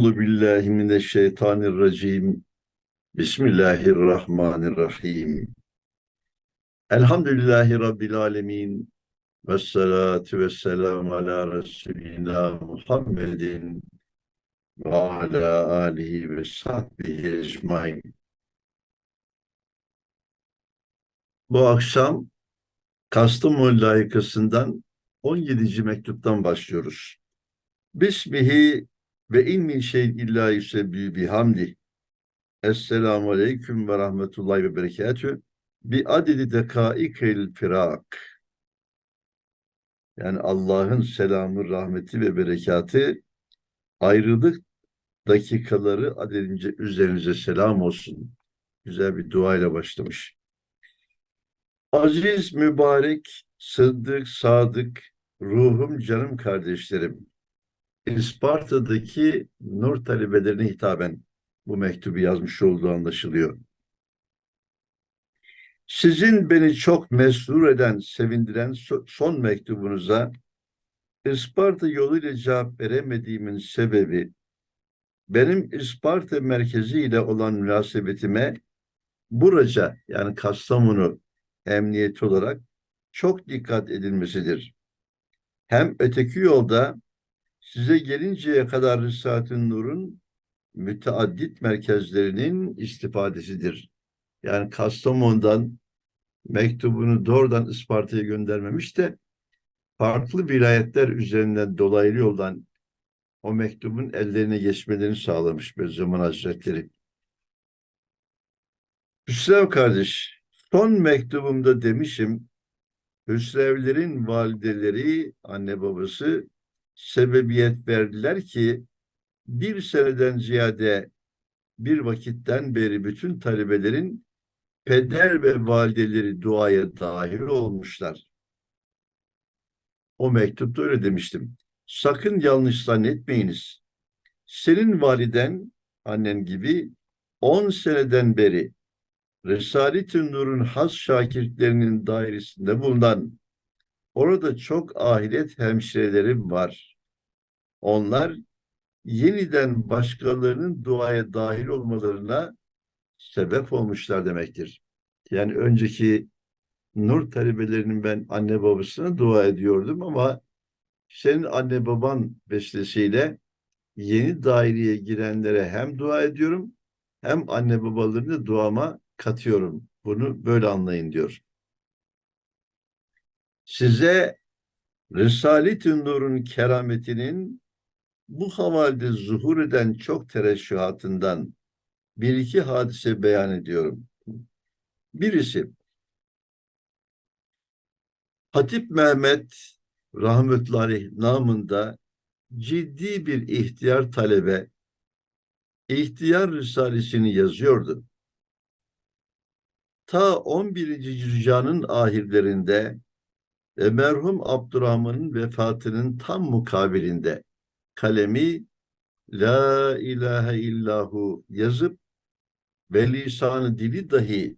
Euzu billahi mineşşeytanirracim. Bismillahirrahmanirrahim. Elhamdülillahi Rabbil alemin. Ve salatu ve selamu ala Resulina Muhammedin ve ala alihi ve sahbihi ecmain. Bu akşam Kastamonu layıkasından 17. mektuptan başlıyoruz. Bismihi ve in min şeyin illa yusebbihu bihamdi. Esselamu aleyküm ve rahmetullahi ve berekatü. Bi adedi dekaikel firak. Yani Allah'ın selamı, rahmeti ve berekatı ayrılık dakikaları adedince üzerinize selam olsun. Güzel bir duayla başlamış. Aziz, mübarek, sıddık, sadık, ruhum, canım kardeşlerim. İsparta'daki nur talebelerine hitaben bu mektubu yazmış olduğu anlaşılıyor. Sizin beni çok mesrur eden, sevindiren son mektubunuza Isparta yoluyla cevap veremediğimin sebebi benim Isparta merkezi ile olan münasebetime Buraca yani Kastamonu emniyeti olarak çok dikkat edilmesidir. Hem öteki yolda size gelinceye kadar Risale-i Nur'un müteaddit merkezlerinin istifadesidir. Yani Kastamonu'dan mektubunu doğrudan Isparta'ya göndermemiş de farklı vilayetler üzerinden dolaylı yoldan o mektubun ellerine geçmelerini sağlamış Bediüzzaman Hazretleri. Hüsrev kardeş, son mektubumda demişim, Hüsrevlerin valideleri, anne babası sebebiyet verdiler ki bir seneden ziyade bir vakitten beri bütün talebelerin peder ve valideleri duaya dahil olmuşlar. O mektupta öyle demiştim. Sakın yanlış zannetmeyiniz. Senin validen, annen gibi 10 seneden beri Resalet-i Nur'un has şakirtlerinin dairesinde bulunan orada çok ahiret hemşirelerim var. Onlar yeniden başkalarının duaya dahil olmalarına sebep olmuşlar demektir. Yani önceki nur talebelerinin ben anne babasına dua ediyordum ama senin anne baban vesilesiyle yeni daireye girenlere hem dua ediyorum hem anne babalarını duama katıyorum. Bunu böyle anlayın diyor. Size Risalet-i Nur'un kerametinin bu havalde zuhur eden çok tereşühatından bir iki hadise beyan ediyorum. Birisi Hatip Mehmet rahmetullahi namında ciddi bir ihtiyar talebe ihtiyar risalesini yazıyordu. Ta 11. cüzcanın ahirlerinde e, merhum Abdurrahman'ın vefatının tam mukabilinde kalemi La ilahe illahu yazıp ve lisanı dili dahi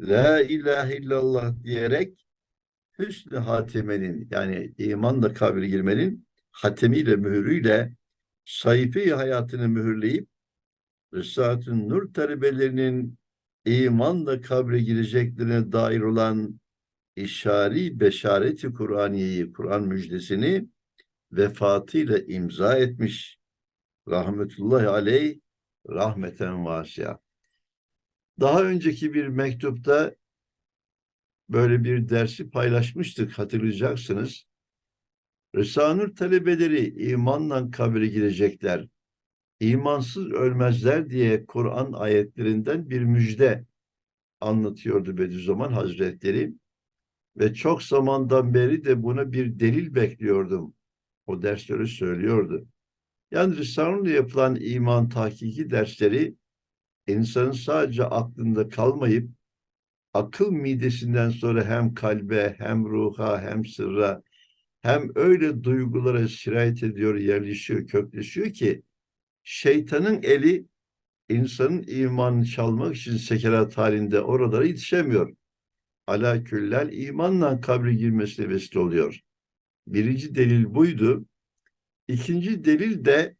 La ilahe illallah diyerek hüsnü hatimenin yani imanla kabri girmenin hatemiyle mühürüyle sayfi hayatını mühürleyip Risale-i Nur talebelerinin imanla kabre gireceklerine dair olan işari beşareti Kur'aniyeyi, Kur'an müjdesini vefatıyla imza etmiş. Rahmetullahi aleyh rahmeten vasya. Daha önceki bir mektupta böyle bir dersi paylaşmıştık hatırlayacaksınız. Risale-i talebeleri imanla kabre girecekler. İmansız ölmezler diye Kur'an ayetlerinden bir müjde anlatıyordu Bediüzzaman Hazretleri. Ve çok zamandan beri de buna bir delil bekliyordum. O dersleri söylüyordu. Yani Risale'yle yapılan iman tahkiki dersleri insanın sadece aklında kalmayıp akıl midesinden sonra hem kalbe hem ruha hem sırra hem öyle duygulara sirayet ediyor, yerleşiyor, kökleşiyor ki şeytanın eli insanın imanını çalmak için sekerat halinde oralara yetişemiyor. Ala küllel imanla kabre girmesine vesile oluyor. Birinci delil buydu. İkinci delil de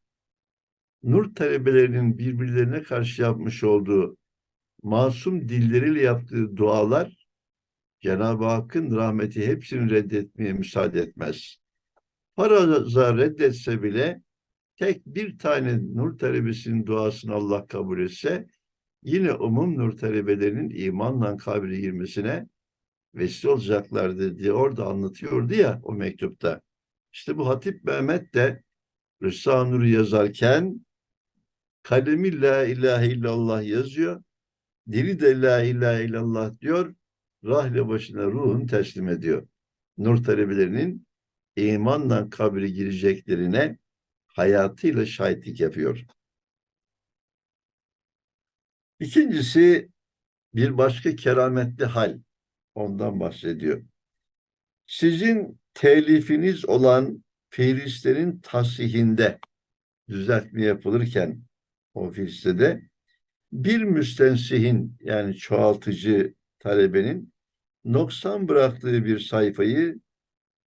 Nur talebelerinin birbirlerine karşı yapmış olduğu masum dilleriyle yaptığı dualar Cenab-ı Hakk'ın rahmeti hepsini reddetmeye müsaade etmez. Faraza reddetse bile tek bir tane nur talebesinin duasını Allah kabul etse yine umum nur talebelerinin imanla kabire girmesine vesile olacaklardı diye orada anlatıyordu ya o mektupta. İşte bu Hatip Mehmet de Rıssa Nur'u yazarken kalemi la ilahe illallah yazıyor. Dili de la ilahe illallah diyor. Rahle başına ruhunu teslim ediyor. Nur talebelerinin imanla kabire gireceklerine hayatıyla şahitlik yapıyor. İkincisi bir başka kerametli hal. Ondan bahsediyor. Sizin telifiniz olan fiilistlerin tasihinde düzeltme yapılırken o fiilistede bir müstensihin yani çoğaltıcı talebenin noksan bıraktığı bir sayfayı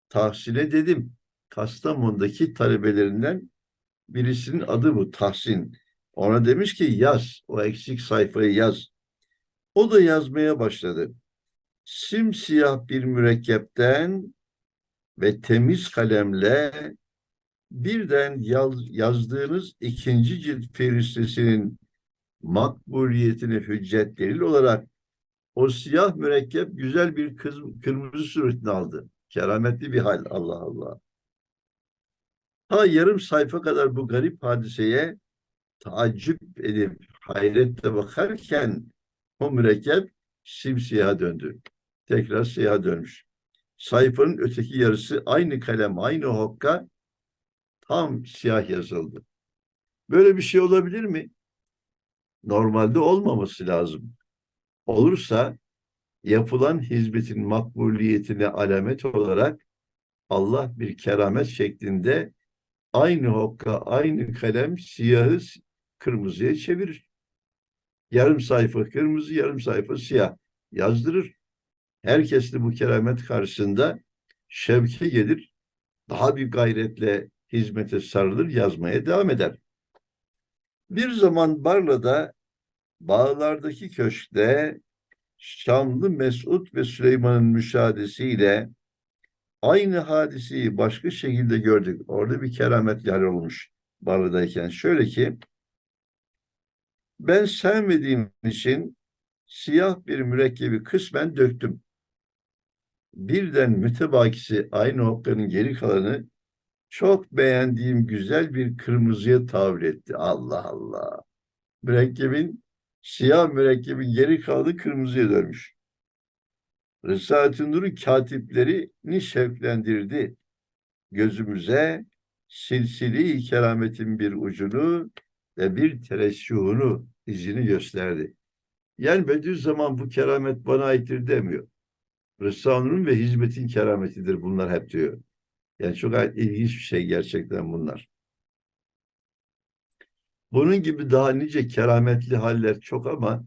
tahsile dedim. Kastamonu'daki talebelerinden birisinin adı bu Tahsin. Ona demiş ki yaz, o eksik sayfayı yaz. O da yazmaya başladı. Simsiyah bir mürekkepten ve temiz kalemle birden yaz, yazdığınız ikinci cilt feristesinin makbuliyetini hüccet delil olarak o siyah mürekkep güzel bir kız, kırmızı suretini aldı. Kerametli bir hal Allah Allah. Ta yarım sayfa kadar bu garip hadiseye taaccüp edip hayretle bakarken o mürekkep simsiyaha döndü. Tekrar siyaha dönmüş. Sayfanın öteki yarısı aynı kalem, aynı hokka tam siyah yazıldı. Böyle bir şey olabilir mi? Normalde olmaması lazım. Olursa yapılan hizmetin makbuliyetine alamet olarak Allah bir keramet şeklinde aynı hokka, aynı kalem siyahı kırmızıya çevirir. Yarım sayfa kırmızı, yarım sayfa siyah yazdırır. Herkes de bu keramet karşısında şevke gelir. Daha bir gayretle hizmete sarılır, yazmaya devam eder. Bir zaman Barla'da bağlardaki köşkte Şamlı Mesud ve Süleyman'ın müşahadesiyle aynı hadiseyi başka şekilde gördük. Orada bir keramet yer olmuş Barla'dayken. Şöyle ki ben sevmediğim için siyah bir mürekkebi kısmen döktüm. Birden mütebakisi aynı okkanın geri kalanı çok beğendiğim güzel bir kırmızıya tavır etti. Allah Allah. Mürekkebin, siyah mürekkebin geri kalanı kırmızıya dönmüş. Risale-i Nur'un katiplerini şevklendirdi. Gözümüze silsili kerametin bir ucunu ve bir tereşşuhunu, izini gösterdi. Yani Bediüzzaman bu keramet bana aittir demiyor. Risale-i ve hizmetin kerametidir bunlar hep diyor. Yani çok ilginç bir şey gerçekten bunlar. Bunun gibi daha nice kerametli haller çok ama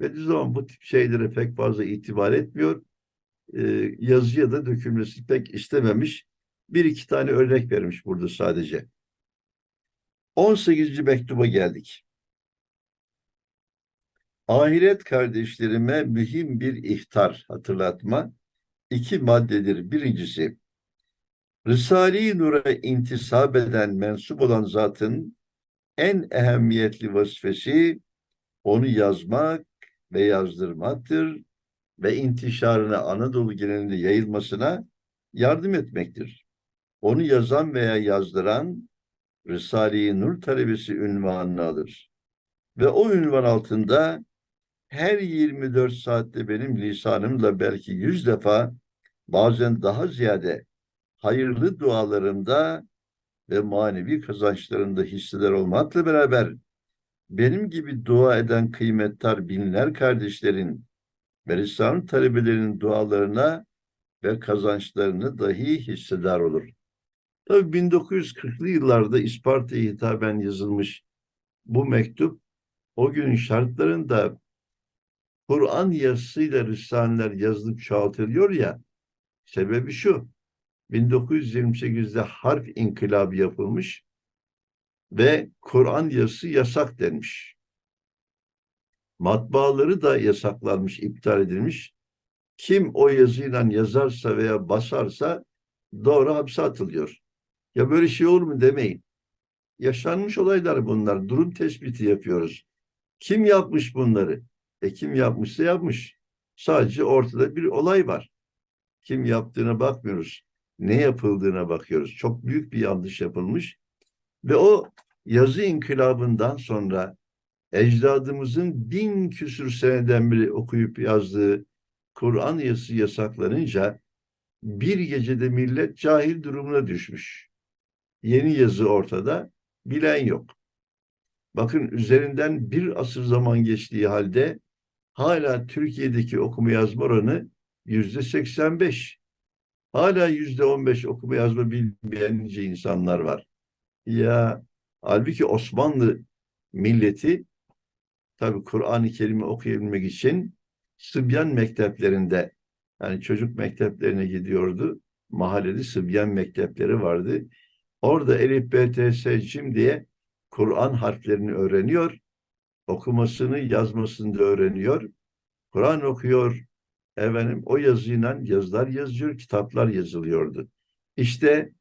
Bediüzzaman bu tip şeylere pek fazla itibar etmiyor. Ee, yazıya da dökülmesi pek istememiş. Bir iki tane örnek vermiş burada sadece. 18. mektuba geldik. Ahiret kardeşlerime mühim bir ihtar hatırlatma. iki maddedir. Birincisi, Risale-i Nur'a intisap eden, mensup olan zatın en ehemmiyetli vazifesi onu yazmak ve yazdırmaktır ve intişarına Anadolu genelinde yayılmasına yardım etmektir. Onu yazan veya yazdıran Risale-i Nur talebesi ünvanını alır. Ve o ünvan altında her 24 saatte benim lisanımla belki yüz defa bazen daha ziyade hayırlı dualarımda ve manevi kazançlarında hisseler olmakla beraber benim gibi dua eden kıymettar binler kardeşlerin ve Risale talebelerinin dualarına ve kazançlarını dahi hissedar olur. Tabii 1940'lı yıllarda İsparta'ya hitaben yazılmış bu mektup o günün şartlarında Kur'an yazısıyla Risaleler yazılıp çoğaltılıyor ya sebebi şu 1928'de harf inkılabı yapılmış ve Kur'an yazısı yasak denmiş. Matbaaları da yasaklanmış, iptal edilmiş. Kim o yazıyla yazarsa veya basarsa doğru hapse atılıyor. Ya böyle şey olur mu demeyin. Yaşanmış olaylar bunlar. Durum tespiti yapıyoruz. Kim yapmış bunları? E kim yapmışsa yapmış. Sadece ortada bir olay var. Kim yaptığına bakmıyoruz. Ne yapıldığına bakıyoruz. Çok büyük bir yanlış yapılmış. Ve o yazı inkılabından sonra ecdadımızın bin küsür seneden beri okuyup yazdığı Kur'an yazısı yasaklanınca bir gecede millet cahil durumuna düşmüş. Yeni yazı ortada, bilen yok. Bakın üzerinden bir asır zaman geçtiği halde hala Türkiye'deki okuma yazma oranı yüzde 85. Hala yüzde 15 okuma yazma bilmeyen nice insanlar var. Ya halbuki Osmanlı milleti tabi Kur'an-ı Kerim'i okuyabilmek için Sıbyan mekteplerinde yani çocuk mekteplerine gidiyordu. Mahallede Sıbyan mektepleri vardı. Orada Elif, B, T, S, Cim diye Kur'an harflerini öğreniyor. Okumasını, yazmasını da öğreniyor. Kur'an okuyor. Efendim o yazıyla yazılar yazıyor, kitaplar yazılıyordu. İşte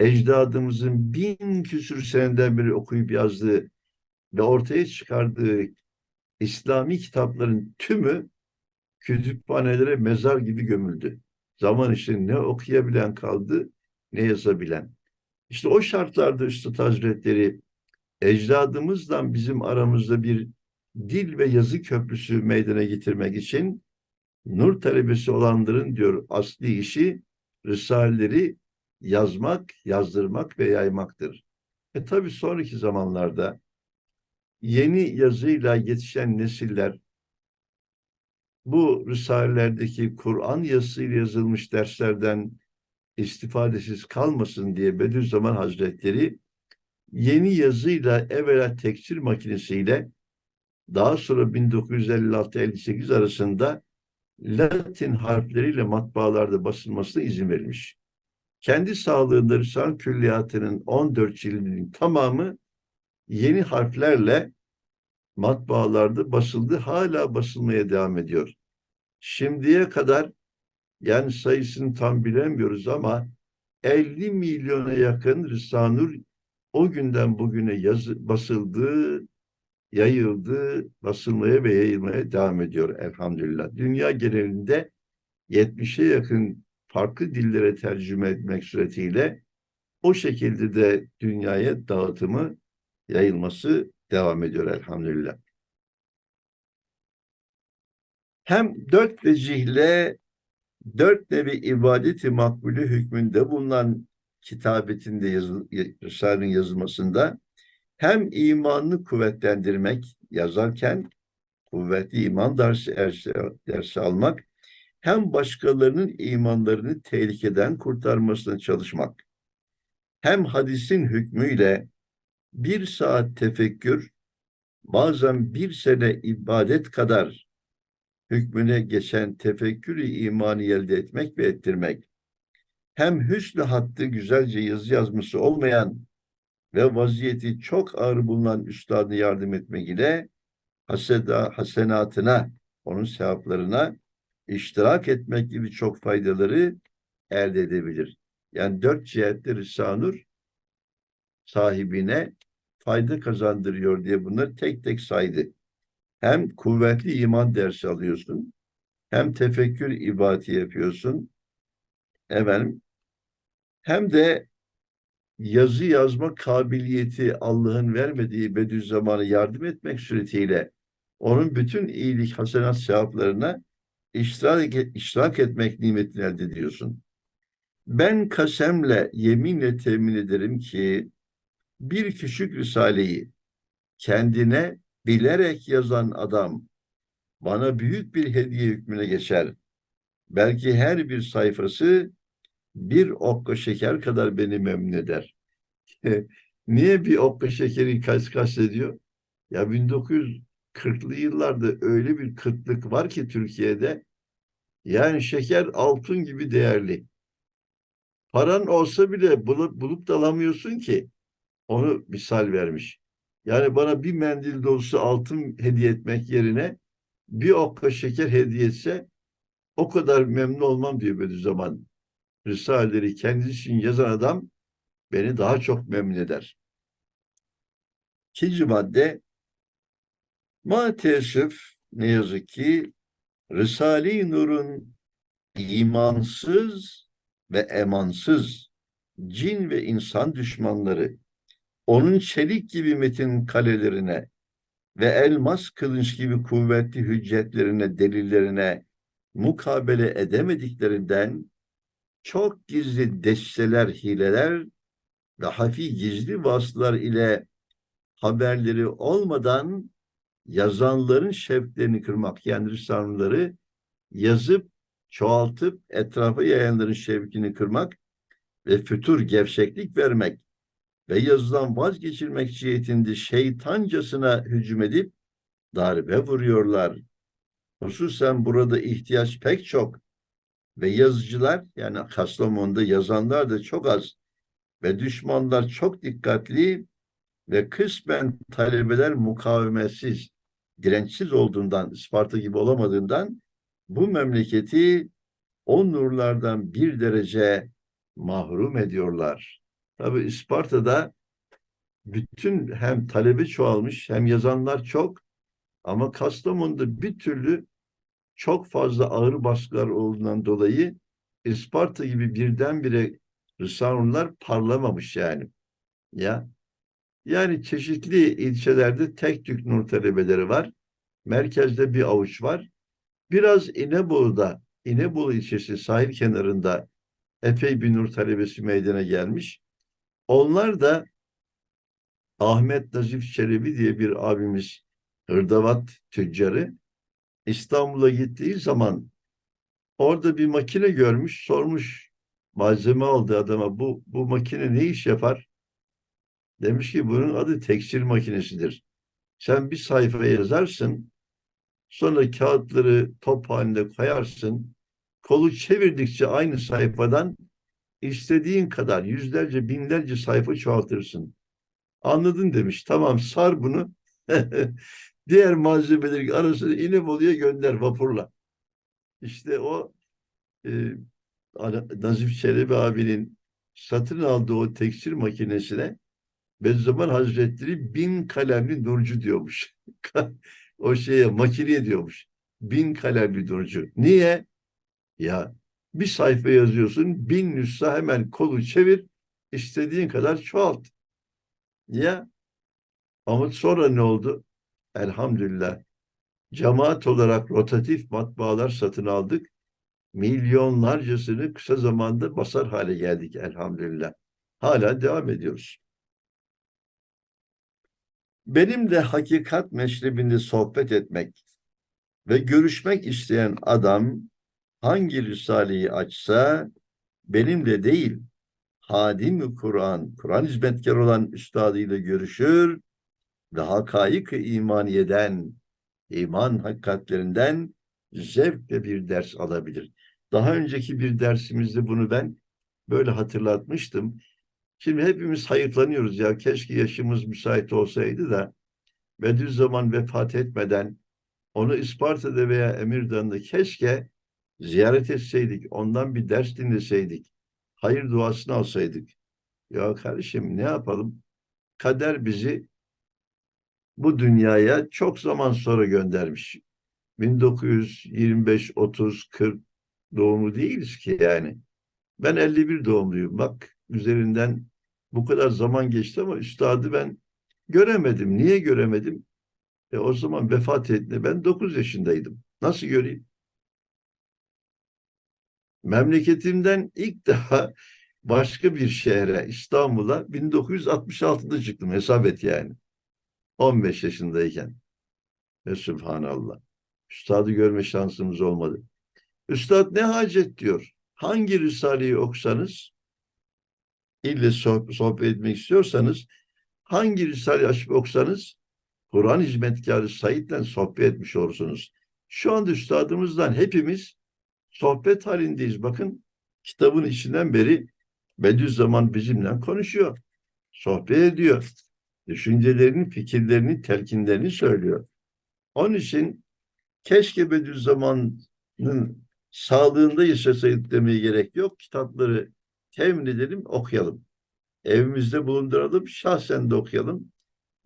ecdadımızın bin küsür seneden beri okuyup yazdığı ve ortaya çıkardığı İslami kitapların tümü kütüphanelere mezar gibi gömüldü. Zaman işte ne okuyabilen kaldı, ne yazabilen. İşte o şartlarda Üstad Hazretleri ecdadımızla bizim aramızda bir dil ve yazı köprüsü meydana getirmek için nur talebesi olanların diyor asli işi risaleleri yazmak, yazdırmak ve yaymaktır. E tabi sonraki zamanlarda yeni yazıyla yetişen nesiller bu risalelerdeki Kur'an yazısıyla yazılmış derslerden istifadesiz kalmasın diye Bediüzzaman Hazretleri yeni yazıyla evvela tekstil makinesiyle daha sonra 1956-58 arasında Latin harfleriyle matbaalarda basılmasına izin verilmiş. Kendi sağlığında Risale Külliyatı'nın 14 cildinin tamamı yeni harflerle matbaalarda basıldı. Hala basılmaya devam ediyor. Şimdiye kadar yani sayısını tam bilemiyoruz ama 50 milyona yakın Risanur o günden bugüne yazı, basıldı, yayıldı, basılmaya ve yayılmaya devam ediyor elhamdülillah. Dünya genelinde 70'e yakın farklı dillere tercüme etmek suretiyle o şekilde de dünyaya dağıtımı, yayılması devam ediyor elhamdülillah. Hem dört vecihle dört nevi ibadeti makbulü hükmünde bulunan kitabetinde yazı, Risale'nin yazılmasında hem imanını kuvvetlendirmek yazarken kuvvetli iman dersi, dersi, dersi almak hem başkalarının imanlarını tehlikeden kurtarmasına çalışmak. Hem hadisin hükmüyle bir saat tefekkür bazen bir sene ibadet kadar hükmüne geçen tefekkürü imanı elde etmek ve ettirmek hem hüsnü hattı güzelce yazı yazması olmayan ve vaziyeti çok ağır bulunan üstadına yardım etmek ile haseda, hasenatına, onun sevaplarına iştirak etmek gibi çok faydaları elde edebilir. Yani dört cihette Risale-i sahibine fayda kazandırıyor diye bunları tek tek saydı. Hem kuvvetli iman dersi alıyorsun, hem tefekkür ibadeti yapıyorsun, efendim, hem de yazı yazma kabiliyeti Allah'ın vermediği Bediüzzaman'a yardım etmek suretiyle onun bütün iyilik, hasenat sevaplarına iştirak, iştirak etmek nimetini elde ediyorsun. Ben kasemle, yeminle temin ederim ki bir küçük risaleyi kendine bilerek yazan adam bana büyük bir hediye hükmüne geçer. Belki her bir sayfası bir okka şeker kadar beni memnun eder. Niye bir okka şekeri kaç kastediyor? Ya 1940'lı yıllarda öyle bir kıtlık var ki Türkiye'de yani şeker altın gibi değerli. Paran olsa bile bulup, bulup da ki. Onu misal vermiş. Yani bana bir mendil dolusu altın hediye etmek yerine bir okka şeker hediye etse o kadar memnun olmam diyor Bediüzzaman. Risaleleri kendisi için yazan adam beni daha çok memnun eder. İkinci madde ma teessüf ne yazık ki Risale-i Nur'un imansız ve emansız cin ve insan düşmanları onun çelik gibi metin kalelerine ve elmas kılınç gibi kuvvetli hüccetlerine, delillerine mukabele edemediklerinden çok gizli desteler, hileler ve hafif gizli vasıtalar ile haberleri olmadan yazanların şevklerini kırmak, yani Risaleleri yazıp, çoğaltıp etrafa yayanların şevkini kırmak ve fütur gevşeklik vermek ve yazıdan vazgeçirmek cihetinde şeytancasına hücum edip darbe vuruyorlar. Hususen burada ihtiyaç pek çok ve yazıcılar yani Kastamonu'da yazanlar da çok az ve düşmanlar çok dikkatli ve kısmen talebeler mukavemetsiz, dirençsiz olduğundan, Isparta gibi olamadığından bu memleketi o nurlardan bir derece mahrum ediyorlar. Tabi Isparta'da bütün hem talebe çoğalmış hem yazanlar çok ama Kastamonu'da bir türlü çok fazla ağır baskılar olduğundan dolayı Isparta gibi birdenbire Risale'ler parlamamış yani. Ya yani çeşitli ilçelerde tek tük nur talebeleri var. Merkezde bir avuç var. Biraz İnebolu'da, İnebolu ilçesi sahil kenarında epey bir nur talebesi meydana gelmiş. Onlar da Ahmet Nazif Çelebi diye bir abimiz hırdavat tüccarı İstanbul'a gittiği zaman orada bir makine görmüş, sormuş malzeme aldı adama bu, bu makine ne iş yapar? Demiş ki bunun adı tekstil makinesidir. Sen bir sayfa yazarsın, sonra kağıtları top halinde koyarsın, kolu çevirdikçe aynı sayfadan istediğin kadar yüzlerce binlerce sayfa çoğaltırsın. Anladın demiş. Tamam sar bunu. Diğer malzemeleri arasında İnebolu'ya gönder vapurla. İşte o e, Nazif Çelebi abinin satın aldığı o tekstil makinesine Bediüzzaman Hazretleri bin kalemli nurcu diyormuş. o şeye makineye diyormuş. Bin kalemli nurcu. Niye? Ya bir sayfa yazıyorsun, bin nüsha hemen kolu çevir, istediğin kadar çoğalt. Ya ama sonra ne oldu? Elhamdülillah. Cemaat olarak rotatif matbaalar satın aldık. Milyonlarcasını kısa zamanda basar hale geldik elhamdülillah. Hala devam ediyoruz. Benim de hakikat meşrebinde sohbet etmek ve görüşmek isteyen adam hangi risaleyi açsa benimle değil, hadim Kur'an, Kur'an hizmetkar olan üstadıyla görüşür ve hakaik-ı imaniyeden, iman hakikatlerinden zevkle bir ders alabilir. Daha önceki bir dersimizde bunu ben böyle hatırlatmıştım. Şimdi hepimiz hayıflanıyoruz ya keşke yaşımız müsait olsaydı da Bediüzzaman vefat etmeden onu Isparta'da veya Emirdağ'da keşke ziyaret etseydik, ondan bir ders dinleseydik, hayır duasını alsaydık. Ya kardeşim ne yapalım? Kader bizi bu dünyaya çok zaman sonra göndermiş. 1925, 30, 40 doğumlu değiliz ki yani. Ben 51 doğumluyum. Bak üzerinden bu kadar zaman geçti ama üstadı ben göremedim. Niye göremedim? E o zaman vefat etti. Ben 9 yaşındaydım. Nasıl göreyim? Memleketimden ilk defa başka bir şehre İstanbul'a 1966'da çıktım. Hesap et yani. 15 yaşındayken. Ve Sübhanallah. Üstadı görme şansımız olmadı. Üstad ne hacet diyor. Hangi Risale'yi okusanız ille sohbet etmek istiyorsanız hangi Risale açıp okusanız Kur'an hizmetkarı Said'den sohbet etmiş olursunuz. Şu anda üstadımızdan hepimiz sohbet halindeyiz. Bakın kitabın içinden beri Bediüzzaman bizimle konuşuyor. sohbet ediyor. Düşüncelerini, fikirlerini, telkinlerini söylüyor. Onun için keşke Bediüzzaman'ın sağlığında yaşasaydık demeye gerek yok. Kitapları temin edelim, okuyalım. Evimizde bulunduralım, şahsen de okuyalım.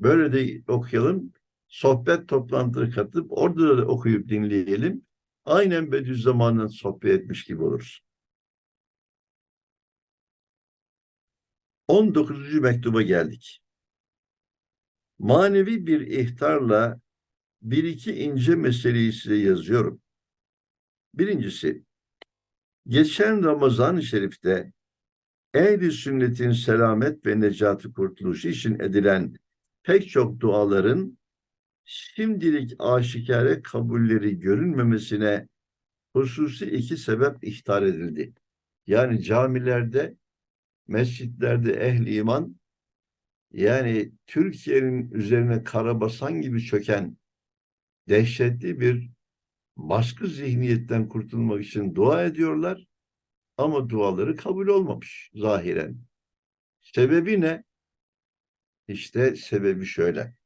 Böyle de okuyalım. Sohbet toplantıları katıp orada da okuyup dinleyelim. Aynen Bediüzzaman'ın sohbet etmiş gibi oluruz. 19. mektuba geldik. Manevi bir ihtarla bir iki ince meseleyi size yazıyorum. Birincisi, geçen Ramazan-ı Şerif'te ehli sünnetin selamet ve necatı kurtuluşu için edilen pek çok duaların şimdilik aşikare kabulleri görünmemesine hususi iki sebep ihtar edildi. Yani camilerde, mescitlerde ehli iman yani Türkiye'nin üzerine karabasan gibi çöken dehşetli bir baskı zihniyetten kurtulmak için dua ediyorlar ama duaları kabul olmamış zahiren. Sebebi ne? İşte sebebi şöyle.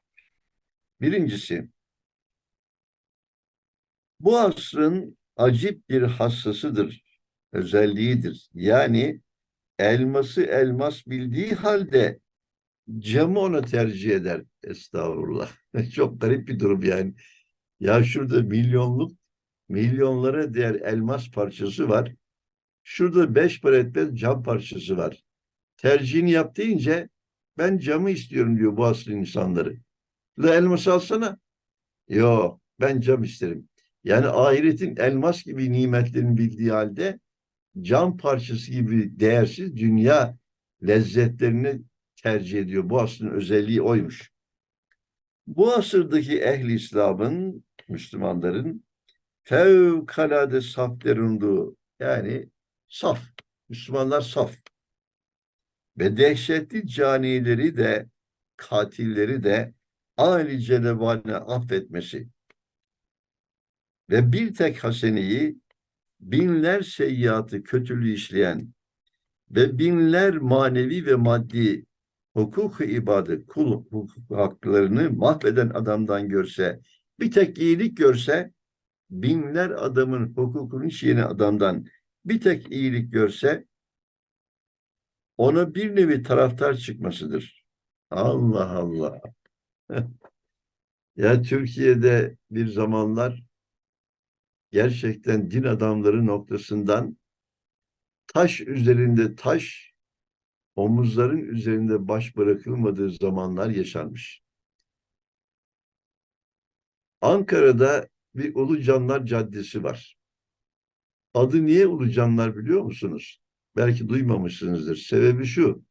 Birincisi, bu asrın acip bir hassasıdır, özelliğidir. Yani elması elmas bildiği halde camı ona tercih eder. Estağfurullah. Çok garip bir durum yani. Ya şurada milyonluk, milyonlara değer elmas parçası var. Şurada beş para etmez cam parçası var. Tercihini yap deyince ben camı istiyorum diyor bu asrın insanları. La elması alsana. Yok ben cam isterim. Yani ahiretin elmas gibi nimetlerini bildiği halde cam parçası gibi değersiz dünya lezzetlerini tercih ediyor. Bu asrın özelliği oymuş. Bu asırdaki ehli İslam'ın, Müslümanların fevkalade saf derunluğu yani saf. Müslümanlar saf. Ve dehşetli canileri de katilleri de Ali Celleval'ine affetmesi ve bir tek haseneyi binler seyyiatı kötülüğü işleyen ve binler manevi ve maddi hukuk-u ibadet, kul hukuk haklarını mahveden adamdan görse, bir tek iyilik görse, binler adamın hukukunu çiğne adamdan bir tek iyilik görse, ona bir nevi taraftar çıkmasıdır. Allah Allah. ya Türkiye'de bir zamanlar gerçekten din adamları noktasından taş üzerinde taş, omuzların üzerinde baş bırakılmadığı zamanlar yaşanmış. Ankara'da bir Ulucanlar Caddesi var. Adı niye Ulucanlar biliyor musunuz? Belki duymamışsınızdır. Sebebi şu.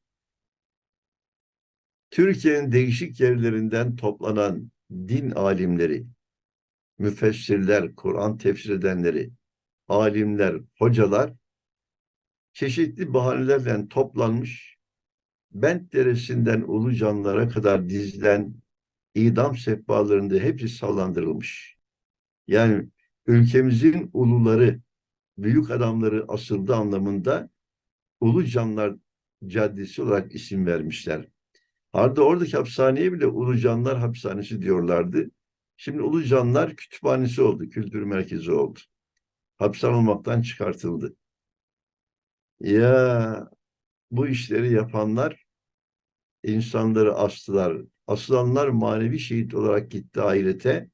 Türkiye'nin değişik yerlerinden toplanan din alimleri, müfessirler, Kur'an tefsir edenleri, alimler, hocalar çeşitli bahanelerle toplanmış Bent Deresi'nden Ulucanlara kadar dizilen idam sehpalarında hepsi sallandırılmış. Yani ülkemizin uluları, büyük adamları asıldı anlamında Ulucanlar Caddesi olarak isim vermişler. Arada oradaki hapishaneye bile Ulucanlar Hapishanesi diyorlardı. Şimdi Ulucanlar Kütüphanesi oldu, kültür merkezi oldu. Hapishane olmaktan çıkartıldı. Ya bu işleri yapanlar insanları astılar. Asılanlar manevi şehit olarak gitti ahirete.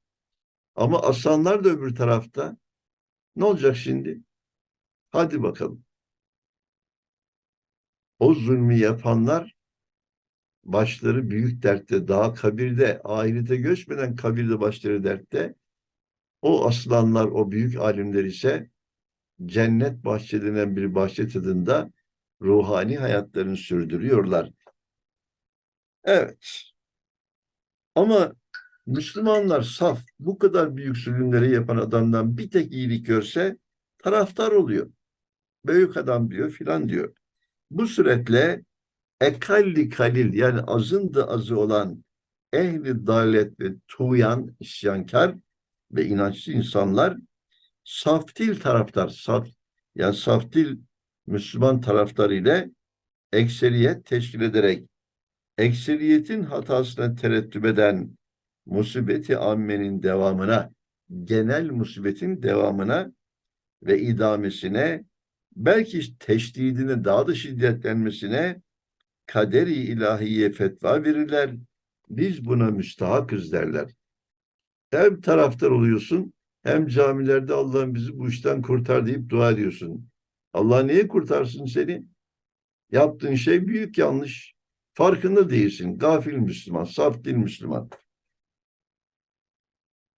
Ama asanlar da öbür tarafta. Ne olacak şimdi? Hadi bakalım. O zulmü yapanlar başları büyük dertte, daha kabirde, ahirete göçmeden kabirde başları dertte. O aslanlar, o büyük alimler ise cennet bahçe denen bir bahçe tadında ruhani hayatlarını sürdürüyorlar. Evet. Ama Müslümanlar saf, bu kadar büyük zulümleri yapan adamdan bir tek iyilik görse taraftar oluyor. Büyük adam diyor filan diyor. Bu suretle ekalli kalil yani azın da azı olan ehli dalet ve tuğyan, isyankar ve inançlı insanlar saftil taraftar, saf, yani saftil Müslüman taraftar ile ekseriyet teşkil ederek ekseriyetin hatasına terettüp eden musibeti ammenin devamına, genel musibetin devamına ve idamesine, belki teşdidine daha da şiddetlenmesine kaderi ilahiye fetva verirler. Biz buna müstahakız derler. Hem taraftar oluyorsun hem camilerde Allah'ım bizi bu işten kurtar deyip dua ediyorsun. Allah niye kurtarsın seni? Yaptığın şey büyük yanlış. Farkında değilsin. Gafil Müslüman, saf değil Müslüman.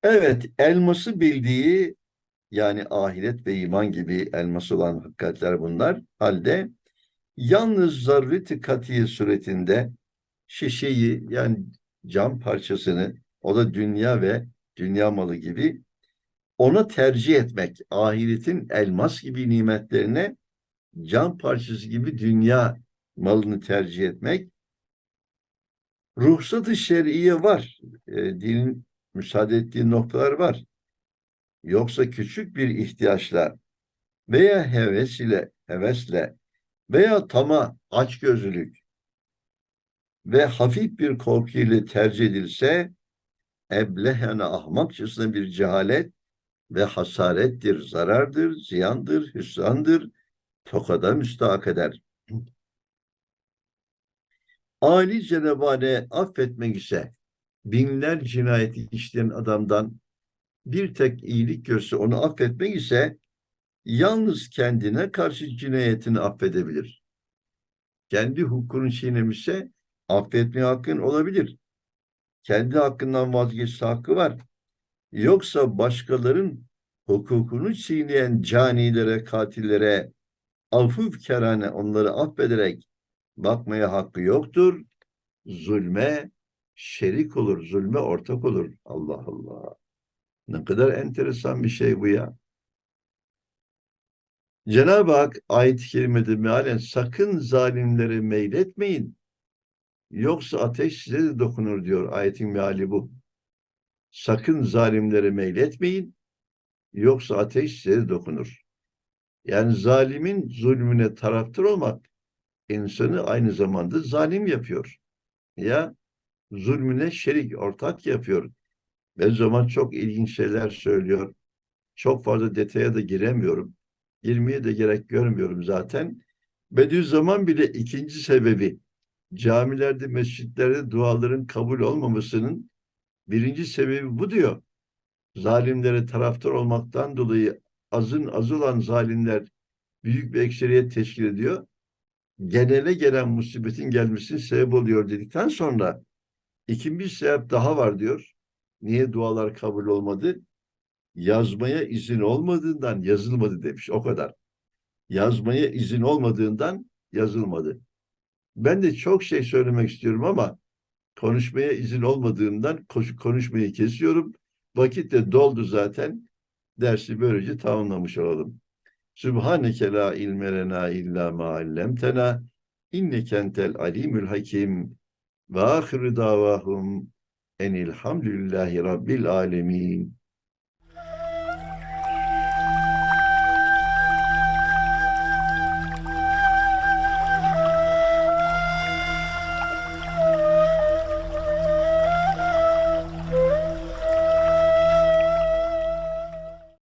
Evet, elması bildiği yani ahiret ve iman gibi elması olan hakikatler bunlar. Halde yalnız zarreti katiye suretinde şişeyi yani cam parçasını o da dünya ve dünya malı gibi ona tercih etmek, ahiretin elmas gibi nimetlerine cam parçası gibi dünya malını tercih etmek ruhsat-ı şer'iye var. E, dinin müsaade ettiği noktalar var. Yoksa küçük bir ihtiyaçla veya heves ile, hevesle veya tama, açgözlülük ve hafif bir korku ile tercih edilse eblehene ahmakçasına bir cehalet ve hasarettir, zarardır, ziyandır, hüsrandır, tokada müstahak eder. Ali Cenabane affetmek ise binler cinayeti işleyen adamdan bir tek iyilik görse onu affetmek ise yalnız kendine karşı cinayetini affedebilir. Kendi hukukunu çiğnemişse affetme hakkın olabilir. Kendi hakkından vazgeçse hakkı var. Yoksa başkaların hukukunu çiğneyen canilere, katillere afıf kerane onları affederek bakmaya hakkı yoktur. Zulme şerik olur, zulme ortak olur. Allah Allah. Ne kadar enteresan bir şey bu ya. Cenab-ı Hak ayet-i kerimede mealen sakın zalimlere meyletmeyin. Yoksa ateş size de dokunur diyor ayetin meali bu. Sakın zalimlere meyletmeyin. Yoksa ateş size de dokunur. Yani zalimin zulmüne taraftar olmak insanı aynı zamanda zalim yapıyor. Ya zulmüne şerik, ortak yapıyor. Ve zaman çok ilginç şeyler söylüyor. Çok fazla detaya da giremiyorum. Girmeye de gerek görmüyorum zaten. Bediüzzaman bile ikinci sebebi camilerde, mescitlerde duaların kabul olmamasının birinci sebebi bu diyor. Zalimlere taraftar olmaktan dolayı azın az olan zalimler büyük bir ekseriyet teşkil ediyor. Genele gelen musibetin gelmesinin sebep oluyor dedikten sonra ikinci sebep daha var diyor. Niye dualar kabul olmadı? Yazmaya izin olmadığından yazılmadı demiş. O kadar. Yazmaya izin olmadığından yazılmadı. Ben de çok şey söylemek istiyorum ama konuşmaya izin olmadığından konuşmayı kesiyorum. Vakit de doldu zaten. Dersi böylece tamamlamış olalım. Sübhaneke la ilme illa ma allemtena inneke entel alimül hakim ve ahiru davahum enilhamdülillahi rabbil alemin.